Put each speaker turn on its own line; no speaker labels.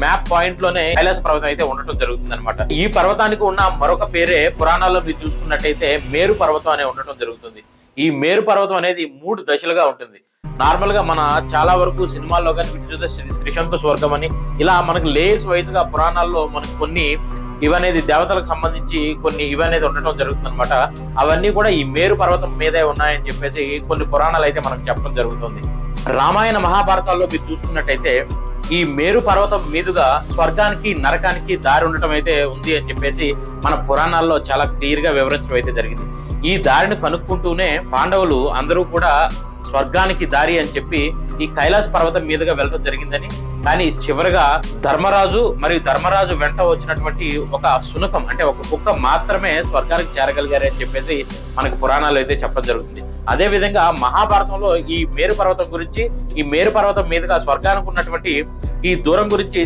Map పాయింట్లోనే Kailasa పర్వతం అయితే ఉండటం జరుగుతుంది అనమాట ఈ పర్వతానికి ఉన్న మరొక పేరే పురాణాల్లో మీరు చూసుకున్నట్టయితే మేరు పర్వతం అనే ఉండటం జరుగుతుంది. ఈ మేరు పర్వతం అనేది మూడు దశలుగా ఉంటుంది. నార్మల్గా మన చాలా వరకు సినిమాల్లో కానీ వీటి చూస్తే శ్రీ- త్రిశంకు స్వర్గం అని ఇలా మనకు లేయర్స్ వైజ్గా పురాణాల్లో మనకు కొన్ని ఇవనేది దేవతలకు సంబంధించి కొన్ని ఇవనేది ఉండటం జరుగుతుంది అనమాట అవన్నీ కూడా ఈ మేరు పర్వతం మీదే ఉన్నాయని చెప్పేసి కొన్ని పురాణాలు అయితే మనకు చెప్పడం జరుగుతుంది. రామాయణ మహాభారతాల్లో మీరు చూసుకున్నట్టయితే ఈ మేరు పర్వతం మీదుగా స్వర్గానికి నరకానికి దారి ఉండటం అయితే ఉంది అని చెప్పేసి మన పురాణాల్లో చాలా క్లియర్గా వివరించడం అయితే జరిగింది. ఈ దారిని కనుక్కుంటూనే పాండవులు అందరూ కూడా స్వర్గానికి దారి అని చెప్పి ఈ కైలాస పర్వతం మీదుగా వెళ్ళడం జరిగిందని కానీ చివరిగా ధర్మరాజు మరియు ధర్మరాజు వెంట వచ్చినటువంటి ఒక సునకం అంటే ఒక కుక్క మాత్రమే స్వర్గానికి చేరగలిగారు అని చెప్పేసి మనకు పురాణాలు అయితే చెప్పడం జరుగుతుంది. అదే విధంగా మహాభారతంలో ఈ మేరు పర్వతం గురించి ఈ మేరు పర్వతం మీదుగా స్వర్గానికి ఉన్నటువంటి ఈ దూరం గురించి